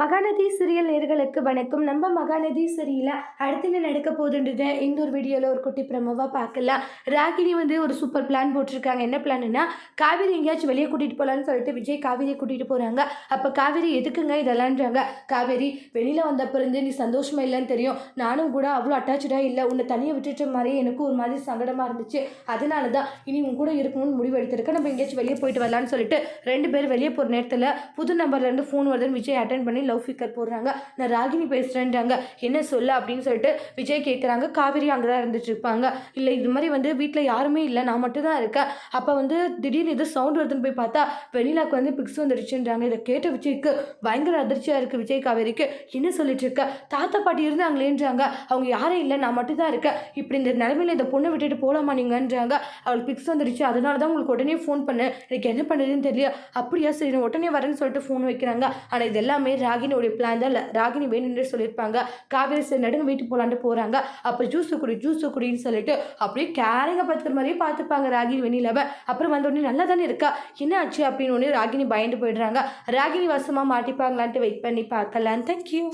Mahanadi serial நேர்களுக்கு வணக்கம். நம்ம மகாநதி சீரியல அடுத்து என்ன நடக்க போகுதுன்றத இந்த ஒரு வீடியோவில் ஒரு குட்டி பிரமோவாக பார்க்கலாம். ராகினி வந்து ஒரு சூப்பர் பிளான் போட்டிருக்காங்க. என்ன பிளான்னா காவேரி எங்கேயாச்சும் வெளியே கூட்டிகிட்டு போகலான்னு சொல்லிட்டு விஜய் காவிரியை கூட்டிகிட்டு போகிறாங்க அப்போ காவேரி எதுக்குங்க இதெல்லாம்ன்றாங்க. காவேரி வெளியில் வந்தப்பிறந்து நீ சந்தோஷமாக இல்லைன்னு தெரியும். நானும் கூட அவ்வளோ அட்டாச்சாக இல்லை. உன்னை தனியாக விட்டுட்ட மாதிரி எனக்கு ஒரு மாதிரி சங்கடமாக இருந்துச்சு. அதனால தான் இனி உன் கூட இருக்கணும்னு முடிவு எடுத்திருக்கேன். நம்ம எங்கேயாச்சும் வெளியே போயிட்டு வரலான்னு சொல்லிட்டு ரெண்டு பேர் வெளியே போகிற நேரத்தில் புது நம்பர்லேருந்து ஃபோன் வருதுன்னு விஜய் அட்டன் பண்ணி லவ் ஃபிக்கர் போடுறாங்க. நான் ராகினி பேசுகிறேன்றாங்க என்ன சொல்ல அப்படின்னு சொல்லிட்டு விஜய் கேட்குறாங்க காவேரி அங்கே தான் இருந்துட்டு இருப்பாங்க. இல்லை இது மாதிரி வந்து வீட்டில் யாருமே இல்லை. நான் மட்டும் தான் இருக்கேன். அப்போ வந்து திடீர்னு இது சவுண்ட் வருதுன்னு போய் பார்த்தா வெண்ணிலாக்கு வந்து பிக்ஸ் வந்துடுச்சுன்றாங்க. இதை கேட்ட விஜய்க்கு பயங்கர அதிர்ச்சியாக இருக்குது விஜய் காவேரிக்கு. என்ன சொல்லிட்டு இருக்க? தாத்தா பாட்டி இருந்தாங்களேன்றாங்க. அவங்க யாரும் இல்லை. நான் மட்டும் தான் இருக்கேன். இப்படி இந்த நிலமையில இந்த பொண்ணை விட்டுட்டு போகலாமா நீங்கன்றாங்க. அவளுக்கு பிக்ஸ் வந்துடுச்சு அதனால தான் உங்களுக்கு உடனே ஃபோன் பண்ணேன். எனக்கு என்ன பண்ணுறதுன்னு தெரியல. அப்படியா? சரி உடனே வரேன்னு சொல்லிட்டு ஃபோன் வைக்கிறாங்க. ஆனால் இது எல்லாமே ராகினியோடைய பிளான் தான். இல்லை ராகினி வேணும்னு சொல்லியிருப்பாங்க. காவேரி சரி நடுங்க வீட்டுக்கு போகலான்ட்டு போகிறாங்க அப்போ ஜூஸு குடி ஜூஸு குடின்னு சொல்லிட்டு அப்படியே கேரிங்க பார்த்துக்கிற மாதிரியே பார்த்துப்பாங்க ராகினி வெண்ணிலவ. அப்புறம் வந்த உடனே நல்லா தானே இருக்கா? என்ன ஆச்சு? அப்படின்னு உடனே ராகினி பயந்து போயிடுறாங்க. ராகினி வசமாக மாட்டிப்பாங்களான்ட்டு வெயிட் பண்ணி பார்க்கலாம். தேங்க்யூ